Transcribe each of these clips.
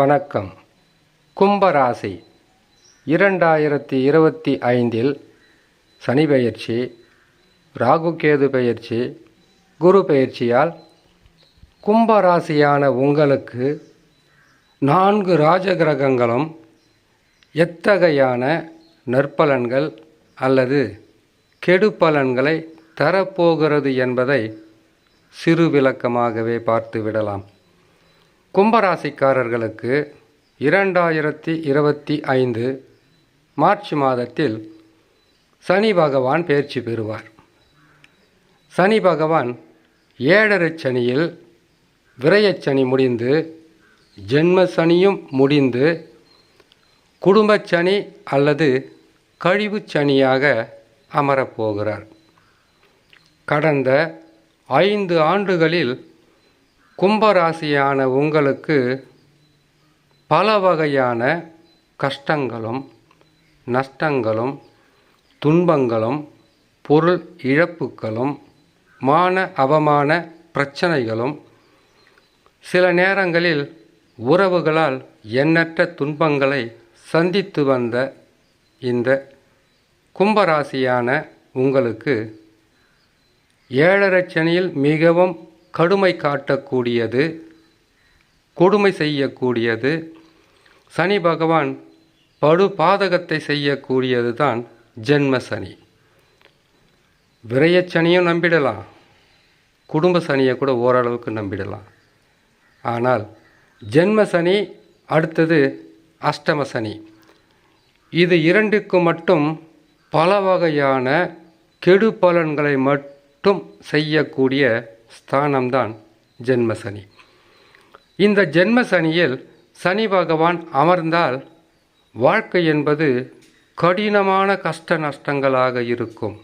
வணக்கம். கும்பராசி. இரண்டாயிரத்தி இருபத்தி ஐந்தில் சனி பெயர்ச்சி ராகுகேது பெயர்ச்சி குரு பெயர்ச்சியால் கும்பராசியான உங்களுக்கு நான்கு ராஜகிரகங்களும் எத்தகையான நற்பலன்கள் அல்லது கெடுபலன்களை தரப்போகிறது என்பதை சிறு விளக்கமாகவே பார்த்து விடலாம் கும்பராசிக்காரர்களுக்கு இரண்டாயிரத்தி இருபத்தி ஐந்து மார்ச் மாதத்தில் சனி பகவான் பயிற்சி பெறுவார். சனி பகவான் ஏழரை சனியில் விரயச்சனி முடிந்து ஜென்ம சனியும் முடிந்து குடும்பச்சனி அல்லது கழிவுச் சனியாக அமரப்போகிறார் கடந்த ஐந்து ஆண்டுகளில் கும்பராசியான உங்களுக்கு பல வகையான கஷ்டங்களும் நஷ்டங்களும் துன்பங்களும் பொருள் இழப்புகளும் மான அவமான பிரச்சனைகளும் சில நேரங்களில் உறவுகளால் எண்ணற்ற துன்பங்களை சந்தித்து வந்த இந்த கும்பராசியான உங்களுக்கு ஏழரை சனியில் மிகவும் கடுமை காட்டக்கூடியது கொடுமை செய்யக்கூடியது. சனி பகவான் படு பாதகத்தை செய்யக்கூடியது தான் ஜென்ம சனி. விரயச் சனியும் நம்பிடலாம். குடும்ப சனியை கூட ஓரளவுக்கு நம்பிடலாம். ஆனால் ஜென்ம சனி அடுத்தது அஷ்டம சனி. இது இரண்டுக்கு மட்டும் பல வகையான கெடு பலன்களை மட்டும் செய்யக்கூடிய ஸ்தானம்தான் ஜென்ம சனி. இந்த ஜென்ம சனியில் சனி பகவான் அமர்ந்தால் வாழ்க்கை என்பது கடினமான கஷ்ட நஷ்டங்களாக இருக்கும்.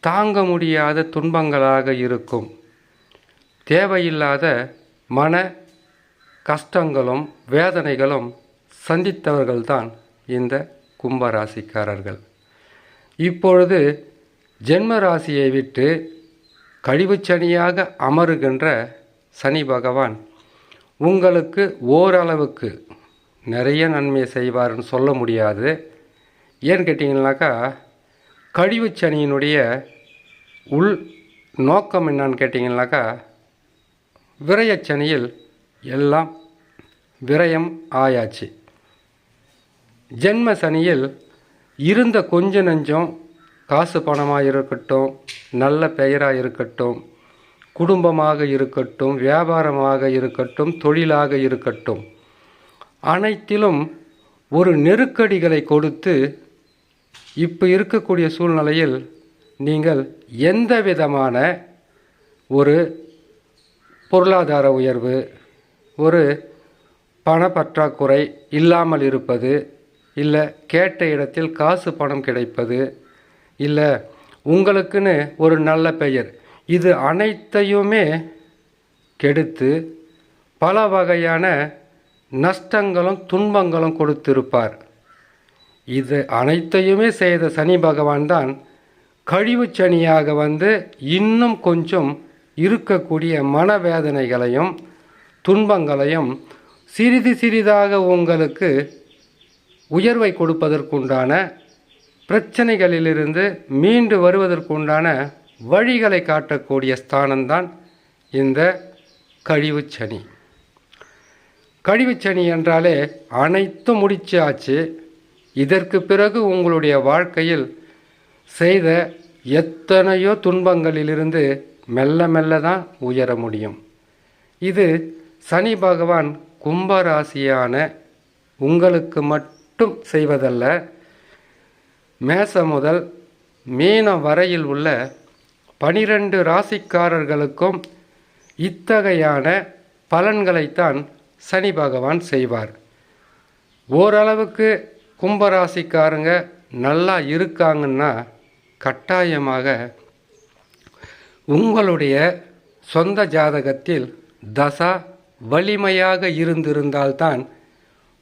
தாங்க முடியாத துன்பங்களாக இருக்கும். தேவையில்லாத மன கஷ்டங்களும் வேதனைகளும் சந்தித்தவர்கள்தான் இந்த கும்பராசிக்காரர்கள். இப்பொழுது ஜென்ம ராசியை விட்டு கழிவு சனியாக அமருகின்ற சனி பகவான் உங்களுக்கு ஓரளவுக்கு நிறைய நன்மை செய்வார்னு சொல்ல முடியாது. ஏன்னு கேட்டிங்கனாக்கா கழிவுச் சனியினுடைய உள் நோக்கம் என்னான்னு கேட்டிங்கனாக்கா விரயச்சனியில் எல்லாம் விரயம் ஆயாச்சு. ஜென்ம சனியில் இருந்த கொஞ்ச நஞ்சம் காசு பணமாக இருக்கட்டும் நல்ல பெயராக இருக்கட்டும் குடும்பமாக இருக்கட்டும் வியாபாரமாக இருக்கட்டும் தொழிலாக இருக்கட்டும் அனைத்திலும் ஒரு நெருக்கடிகளை கொடுத்து இப்போ இருக்கக்கூடிய சூழ்நிலையில் நீங்கள் எந்த விதமான ஒரு பொருளாதார உயர்வு ஒரு பணப்பற்றாக்குறை இல்லாமல் இருப்பது இல்லை கேட்ட இடத்தில் காசு பணம் கிடைப்பது இல்லை உங்களுக்குன்னு ஒரு நல்ல பெயர். இது அனைத்தையுமே கெடுத்து பல வகையான நஷ்டங்களும் துன்பங்களும் கொடுத்திருப்பார். இது அனைத்தையுமே செய்த சனி பகவான் தான் கழிவு சனியாக வந்து இன்னும் கொஞ்சம் இருக்கக்கூடிய மனவேதனைகளையும் துன்பங்களையும் சிறிது சிறிதாக உங்களுக்கு உயர்வை கொடுப்பதற்குண்டான பிரச்சனைகளிலிருந்து மீண்டு வருவதற்குண்டான வழிகளை காட்டக்கூடிய ஸ்தானம்தான் இந்த கழிவு சனி. கழிவு சனி என்றாலே அனைத்தும் முடிச்சு ஆச்சு இதற்கு பிறகு உங்களுடைய வாழ்க்கையில் செய்த எத்தனையோ துன்பங்களிலிருந்து மெல்ல மெல்ல தான் உயர முடியும். இது சனி பகவான் கும்பராசியான உங்களுக்கு மட்டும் செய்வதல்ல மேசம் முதல் மீனம் வரையில் உள்ள பனிரெண்டு ராசிக்காரர்களுக்கும் இத்தகையான பலன்களைத்தான் சனி பகவான் செய்வார். ஓரளவுக்கு கும்பராசிக்காரங்க நல்லா இருக்காங்கன்னா கட்டாயமாக உங்களுடைய சொந்த ஜாதகத்தில் தசா வலிமையாக இருந்திருந்தால்தான்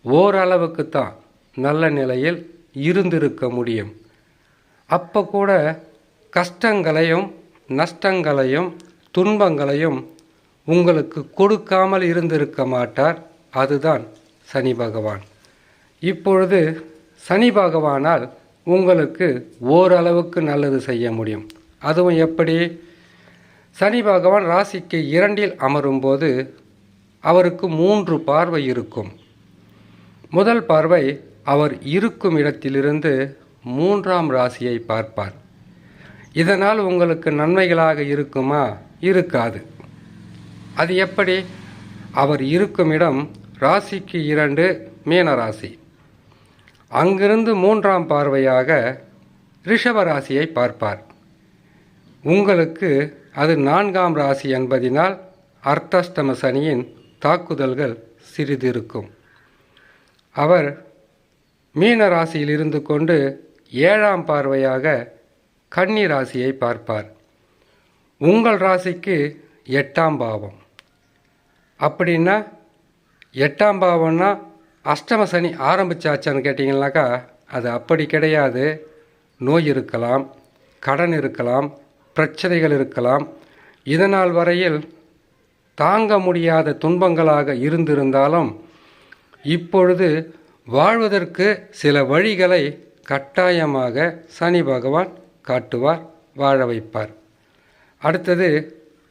ஓரளவுக்கு தான் நல்ல நிலையில் இருந்திருக்க முடியும். அப்போ கூட கஷ்டங்களையும் நஷ்டங்களையும் துன்பங்களையும் உங்களுக்கு கொடுக்காமல் இருந்திருக்க மாட்டார். அதுதான் சனி பகவான். இப்பொழுது சனி பகவானால் உங்களுக்கு ஓரளவுக்கு நல்லது செய்ய முடியும். அதுவும் எப்படி? சனி பகவான் ராசிக்கு இரண்டில் அமரும்போது அவருக்கு மூன்று பார்வை இருக்கும். முதல் பார்வை அவர் இருக்கும் இடத்திலிருந்து மூன்றாம் ராசியை பார்ப்பார். இதனால் உங்களுக்கு நன்மைகளாக இருக்குமா? இருக்காது. அது எப்படி? அவர் இருக்கும் இடம் ராசிக்கு இரண்டு மீன ராசி அங்கிருந்து மூன்றாம் பார்வையாக ரிஷப ராசியை பார்ப்பார். உங்களுக்கு அது நான்காம் ராசி என்பதினால் அர்த்தஷ்டம சனியின் தாக்குதல்கள் சிறிது இருக்கும் அவர் மீன ராசியில் இருந்து கொண்டு ஏழாம் பார்வையாக கன்னி ராசியை பார்ப்பார். உங்கள் ராசிக்கு எட்டாம் பாவம். அப்படின்னா எட்டாம் பாவம்னா அஷ்டம சனி ஆரம்பிச்சாச்சான்னு கேட்டிங்கனாக்கா அது அப்படி கிடையாது. நோய் இருக்கலாம் கடன் இருக்கலாம் பிரச்சனைகள் இருக்கலாம். இதனால் வரையில் தாங்க முடியாத துன்பங்களாக இருந்திருந்தாலும் இப்பொழுது வாழ்வதற்கு சில வழிகளை கட்டாயமாக சனி பகவான் காட்டுவார் வாழ வைப்பார். அடுத்தது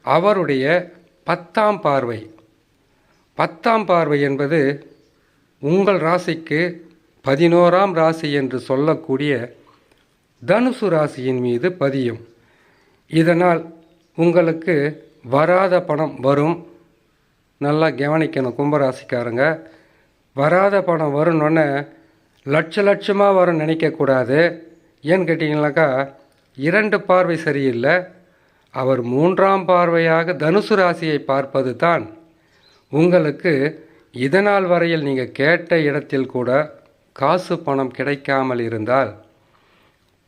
அவருடைய பத்தாம் பார்வை. பத்தாம் பார்வை என்பது உங்கள் ராசிக்கு பதினோராம் ராசி என்று சொல்லக்கூடிய தனுசு ராசியின் மீது பதியும். இதனால் உங்களுக்கு வராத பணம் வரும். நல்லா கவனிக்கணும் கும்பராசிக்காரங்க. வராத பணம் வரணுன்னு லட்ச லட்சமாக வரும் நினைக்கக்கூடாது. ஏன்னு கேட்டிங்கனாக்கா இரண்டு பார்வை சரியில்லை. அவர் மூன்றாம் பார்வையாக தனுசு ராசியை பார்ப்பது தான். உங்களுக்கு இதனால் வரையில் நீங்கள் கேட்ட இடத்தில் கூட காசு பணம் கிடைக்காமல் இருந்தால்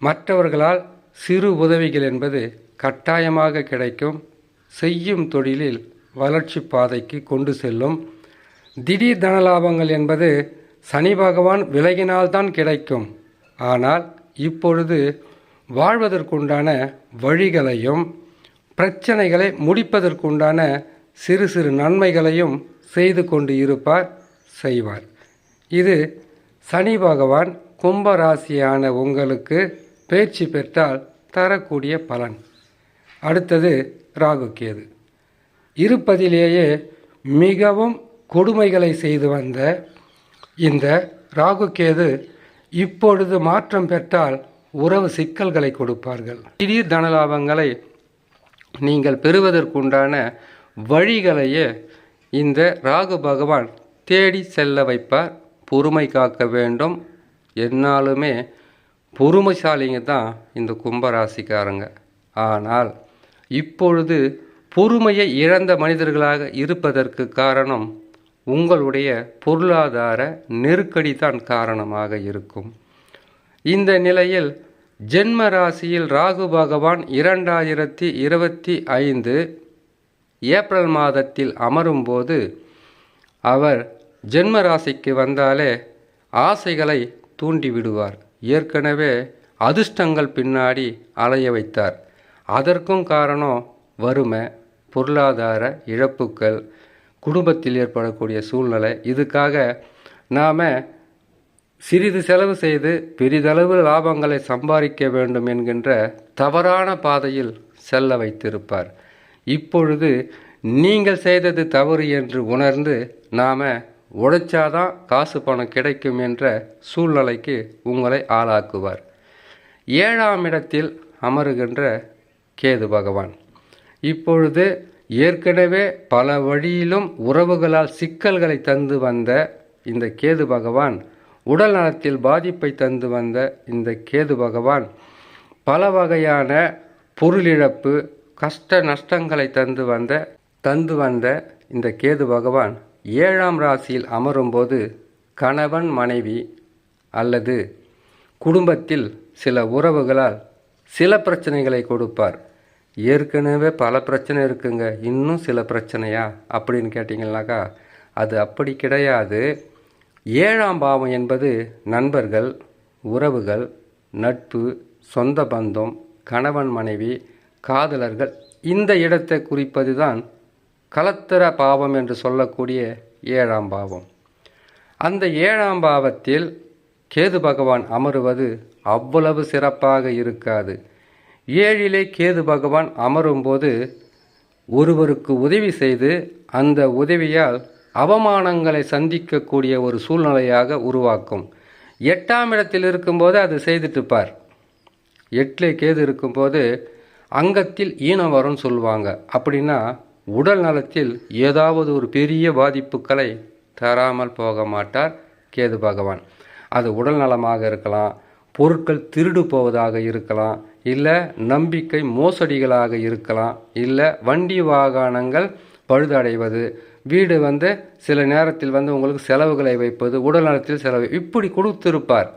மற்றவர்களால் சிறு உதவிகள் என்பது கட்டாயமாக கிடைக்கும். செய்யும் தொழிலில் வளர்ச்சி பாதைக்கு கொண்டு செல்லும். திடீர் தனலாபங்கள் என்பது சனி பகவான் விலகினால்தான் கிடைக்கும். ஆனால் இப்பொழுது வாழ்வதற்குண்டான வழிகளையும் பிரச்சனைகளை முடிப்பதற்குண்டான சிறு சிறு நன்மைகளையும் செய்து கொண்டு இருப்பார் செய்வார். இது சனி பகவான் கும்பராசியான உங்களுக்கு பேச்சு பெற்றால் தரக்கூடிய பலன். அடுத்தது ராகு கேது இருப்பதிலேயே மிகவும் கொடுமைகளை செய்து வந்த இந்த ராகு கேது இப்பொழுது மாற்றம் பெற்றால் உறவு சிக்கல்களை கொடுப்பார்கள். திடீர் தனலாபங்களை நீங்கள் பெறுவதற்குண்டான வழிகளையே இந்த ராகு பகவான் தேடி செல்ல வைப்பார். பொறுமை காக்க வேண்டும். என்னாலுமே பொறுமைசாலிங்க தான் இந்த கும்பராசிக்காரங்க. ஆனால் இப்பொழுது பொறுமையை இழந்த மனிதர்களாக இருப்பதற்கு காரணம் உங்களுடைய பொருளாதார நெருக்கடி தான் காரணமாக இருக்கும். இந்த நிலையில் ஜென்ம ராசியில் ராகு பகவான் இரண்டாயிரத்தி இருபத்தி ஐந்து ஏப்ரல் மாதத்தில் அமரும்போது அவர் ஜென்ம ராசிக்கு வந்தாலே ஆசைகளை தூண்டிவிடுவார் ஏற்கனவே அதிர்ஷ்டங்கள் பின்னாடி அலைய வைத்தார். அதற்கும் காரணம் வறுமை பொருளாதார இழப்புக்கள் குடும்பத்தில் ஏற்படக்கூடிய சூழ்நிலை. இதுக்காக நாம் சிறிது செலவு செய்து பெரிதளவு லாபங்களை சம்பாதிக்க வேண்டும் என்கின்ற தவறான பாதையில் செல்ல வைத்திருப்பார். இப்பொழுது நீங்கள் செய்தது தவறு என்று உணர்ந்து நாம் உழைச்சாதான் காசு பணம் கிடைக்கும் என்ற சூழ்நிலைக்கு உங்களை ஆளாக்குவார். ஏழாம் இடத்தில் அமருகின்ற கேது பகவான். இப்பொழுது ஏற்கனவே பல வழியிலும் உறவுகளால் சிக்கல்களை தந்து வந்த இந்த கேது பகவான் உடல் நலத்தில் பாதிப்பை தந்து வந்த இந்த கேது பகவான் பல வகையான பொருளிழப்பு கஷ்ட நஷ்டங்களை தந்து வந்த தந்து வந்த இந்த கேது பகவான் ஏழாம் ராசியில் அமரும்போது கணவன் மனைவி அல்லது குடும்பத்தில் சில உறவுகளால் சில பிரச்சனைகளை கொடுப்பார். ஏற்கனவே பல பிரச்சனை இருக்குங்க. இன்னும் சில பிரச்சனையா? அப்படின்னு கேட்டிங்கனாக்கா அது அப்படி கிடையாது. ஏழாம் பாவம் என்பது நண்பர்கள் உறவுகள் நட்பு சொந்த பந்தம் கணவன் மனைவி காதலர்கள். இந்த இடத்தை குறிப்பது தான் கலத்தர பாவம் என்று சொல்லக்கூடிய ஏழாம் பாவம். அந்த ஏழாம் பாவத்தில் கேது பகவான் அமருவது அவ்வளவு சிறப்பாக இருக்காது. ஏழிலே கேது பகவான் அமரும்போது ஒருவருக்கு உதவி செய்து அந்த உதவியால் அவமானங்களை சந்திக்கக்கூடிய ஒரு சூழ்நிலையாக உருவாக்கும். எட்டாம் இடத்தில் இருக்கும்போது அது செய்துட்டுப்பார். எட்டில் கேது இருக்கும்போது அங்கத்தில் ஈனம் வரும்னு சொல்லுவாங்க. அப்படின்னா உடல் நலத்தில் ஏதாவது ஒரு பெரிய பாதிப்புகளை தராமல் போக மாட்டார் கேது பகவான். அது உடல் நலமாக இருக்கலாம் பொருட்கள் திருடு போவதாக இருக்கலாம் இல்லை நம்பிக்கை மோசடிகளாக இருக்கலாம் இல்லை வண்டி வாகனங்கள் பழுதடைவது. வீடு வந்து சில நேரத்தில் வந்து உங்களுக்கு செலவுகளை வைப்பது உடல் நலத்தில் செலவு. இப்படி கொடுத்திருப்பார்.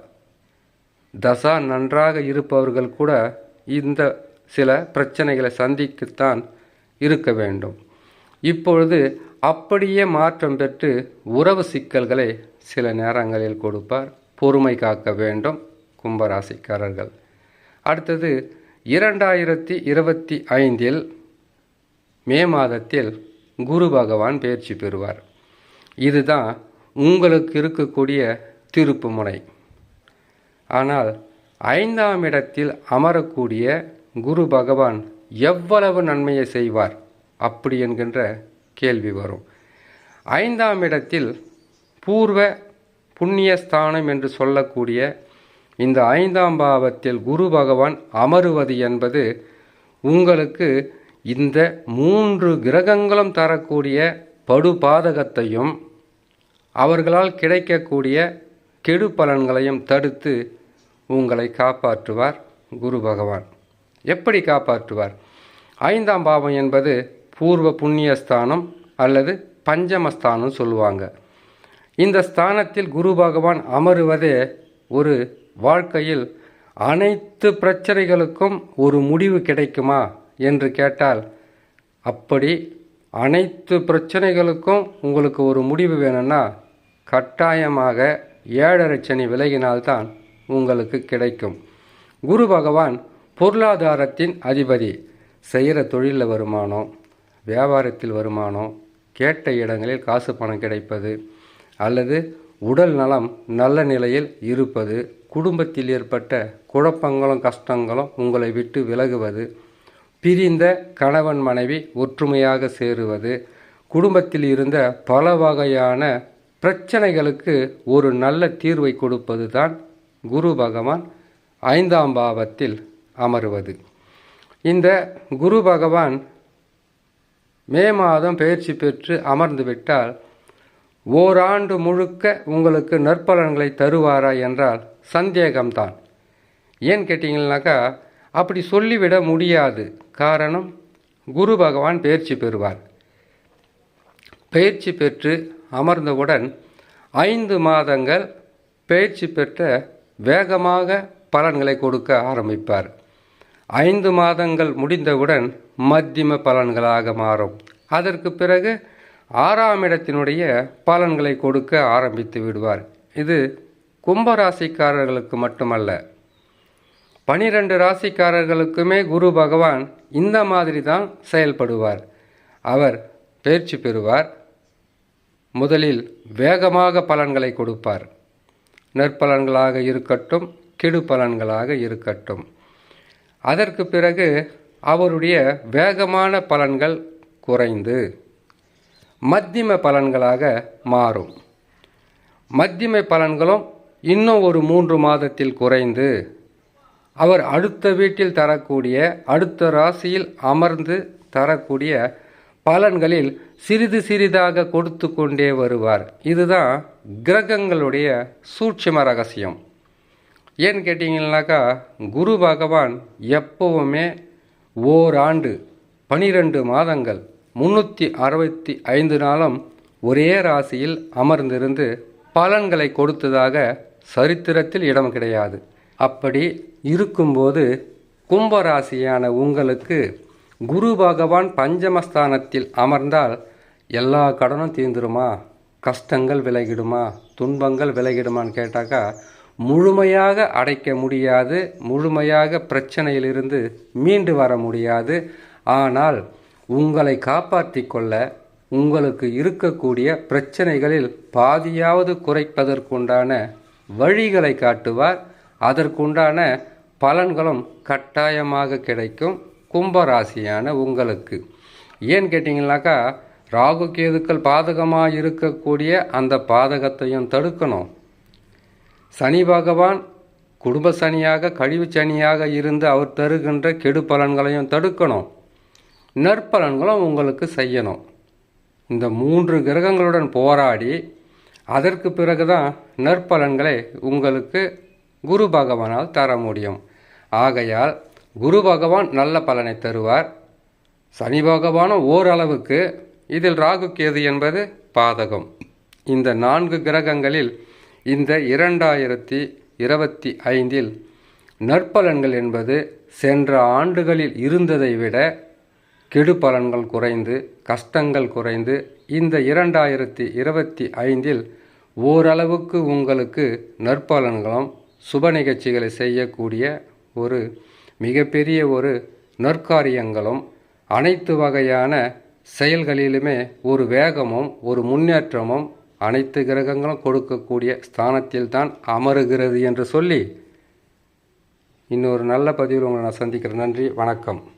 தசா நன்றாக இருப்பவர்கள் கூட இந்த சில பிரச்சனைகளை சந்திக்கத்தான் இருக்க வேண்டும். இப்பொழுது அப்படியே மாற்றம் பெற்று உறவு சிக்கல்களை சில நேரங்களில் கொடுப்பார். பொறுமை காக்க வேண்டும் கும்பராசிக்காரர்கள். அடுத்தது இரண்டாயிரத்தி இருபத்தி ஐந்தில் மே மாதத்தில் குரு பகவான் பயிற்சி பெறுவார். இதுதான் உங்களுக்கு இருக்கக்கூடிய திருப்பு முனை. ஆனால் ஐந்தாம் இடத்தில் அமரக்கூடிய குரு பகவான் எவ்வளவு நன்மையை செய்வார்? அப்படி என்கின்ற கேள்வி வரும். ஐந்தாம் இடத்தில் பூர்வ புண்ணியஸ்தானம் என்று சொல்லக்கூடிய இந்த ஐந்தாம் பாவத்தில் குரு பகவான் அமருவது என்பது உங்களுக்கு இந்த மூன்று கிரகங்களும் தரக்கூடிய படுபாதகத்தையும் அவர்களால் கிடைக்கக்கூடிய கெடு பலன்களையும் தடுத்து உங்களை காப்பாற்றுவார் குரு பகவான். எப்படி காப்பாற்றுவார்? ஐந்தாம் பாவம் என்பது பூர்வ புண்ணியஸ்தானம் அல்லது பஞ்சமஸ்தானம் சொல்லுவாங்க. இந்த ஸ்தானத்தில் குரு பகவான் அமருவதே ஒரு வாழ்க்கையில் அனைத்து பிரச்சனைகளுக்கும் ஒரு முடிவு கிடைக்குமா என்று கேட்டால் அப்படி அனைத்து பிரச்சனைகளுக்கும் உங்களுக்கு ஒரு முடிவு வேணும்னா கட்டாயமாக ஏழரை சனி விலகினால்தான் உங்களுக்கு கிடைக்கும். குரு பகவான் பொருளாதாரத்தின் அதிபதி. செய்கிற தொழிலில் வருமானம் வியாபாரத்தில் வருமானம் கேட்ட இடங்களில் காசு பணம் கிடைப்பது அல்லது உடல் நலம் நல்ல நிலையில் இருப்பது குடும்பத்தில் ஏற்பட்ட குழப்பங்களும் கஷ்டங்களும் உங்களை விட்டு விலகுவது பிரிந்த கணவன் மனைவி ஒற்றுமையாக சேருவது குடும்பத்தில் இருந்த பல வகையான பிரச்சனைகளுக்கு ஒரு நல்ல தீர்வை கொடுப்பது தான் குரு பகவான் ஐந்தாம் பாவத்தில் அமருவது. இந்த குரு பகவான் மே மாதம் பயிற்சி பெற்று அமர்ந்துவிட்டால் ஓராண்டு முழுக்க உங்களுக்கு நற்பலன்களை தருவாரா என்றால் சந்தேகம்தான். ஏன் கேட்டிங்கனாக்கா அப்படி சொல்லிவிட முடியாது. காரணம் குரு பகவான் பயிற்சி பெறுவார். பயிற்சி பெற்று அமர்ந்தவுடன் ஐந்து மாதங்கள் பயிற்சி பெற்ற வேகமாக பலன்களை கொடுக்க ஆரம்பிப்பார். ஐந்து மாதங்கள் முடிந்தவுடன் மத்தியம பலன்களாக மாறும். அதற்கு பிறகு ஆறாம் இடத்தினுடைய பலன்களை கொடுக்க ஆரம்பித்து விடுவார். இது கும்பராசிக்காரர்களுக்கு மட்டுமல்ல. பனிரெண்டு ராசிக்காரர்களுக்குமே குரு பகவான் இந்த மாதிரி தான் செயல்படுவார். அவர் பயிற்சி பெறுவார். முதலில் வேகமாக பலன்களை கொடுப்பார். நற்பலன்களாக இருக்கட்டும் கெடு பலன்களாக இருக்கட்டும். அதற்கு பிறகு அவருடைய வேகமான பலன்கள் குறைந்து மத்தியம பலன்களாக மாறும். மத்தியம பலன்களும் இன்னும் ஒரு மூன்று மாதத்தில் குறைந்து அவர் அடுத்த வீட்டில் தரக்கூடிய அடுத்த ராசியில் அமர்ந்து தரக்கூடிய பலன்களில் சிறிது சிறிதாக கொடுத்து கொண்டே வருவார். இதுதான் கிரகங்களுடைய சூட்சும ரகசியம். ஏன்னு கேட்டிங்கனாக்கா குரு பகவான் எப்பவுமே ஓராண்டு பனிரெண்டு மாதங்கள் முன்னூற்றி அறுபத்தி ஐந்து நாளும் ஒரே ராசியில் அமர்ந்திருந்து பலன்களை கொடுத்ததாக சரித்திரத்தில் இடம் கிடையாது. அப்படி இருக்கும்போது கும்பராசியான உங்களுக்கு குரு பகவான் பஞ்சமஸ்தானத்தில் அமர்ந்தால் எல்லா கடனும் தீர்ந்துருமா? கஷ்டங்கள் விலகிடுமா? துன்பங்கள் விலகிடுமான்னு கேட்டாக்கா முழுமையாக அடைக்க முடியாது முழுமையாக பிரச்சனையிலிருந்து மீண்டு வர முடியாது. ஆனால் உங்களை காப்பாற்றி கொள்ள உங்களுக்கு இருக்கக்கூடிய பிரச்சனைகளில் பாதியாவது குறைப்பதற்குண்டான வழிகளை காட்டுவார். அதற்குண்டான பலன்களும் கட்டாயமாக கிடைக்கும் கும்பராசியான உங்களுக்கு. ஏன் கேட்டிங்கனாக்கா ராகு கேதுக்கள் பாதகமாக இருக்கக்கூடிய அந்த பாதகத்தையும் தடுக்கணும். சனி பகவான் குடும்ப சனியாக கழிவு சனியாக இருந்து அவர் தருகின்ற கெடு பலன்களையும் தடுக்கணும். நற்பலன்களும் உங்களுக்கு செய்யணும். இந்த மூன்று கிரகங்களுடன் போராடி அதற்கு பிறகுதான் நற்பலன்களை உங்களுக்கு குரு பகவானால் தர முடியும். ஆகையால் குரு பகவான் நல்ல பலனை தருவார். சனி பகவானும் ஓரளவுக்கு இதில் ராகு கேது என்பது பாதகம். இந்த நான்கு கிரகங்களில் இந்த இரண்டாயிரத்தி இருபத்தி ஐந்தில் நற்பலன்கள் என்பது சென்ற ஆண்டுகளில் இருந்ததை விட கெடு பலன்கள் குறைந்து கஷ்டங்கள் குறைந்து இந்த இரண்டாயிரத்தி இருபத்தி ஐந்தில் ஓரளவுக்கு உங்களுக்கு நற்பலன்களும் சுப நிகழ்ச்சிகளை செய்யக்கூடிய ஒரு மிகப்பெரிய ஒரு நற்காரியங்களும் அனைத்து வகையான செயல்களிலுமே ஒரு வேகமும் ஒரு முன்னேற்றமும் அனைத்து கிரகங்களும் கொடுக்கக்கூடிய ஸ்தானத்தில் தான் அமருகிறது என்று சொல்லி இன்னொரு நல்ல பதிவில் உங்களை நான் சந்திக்கிறேன். நன்றி வணக்கம்.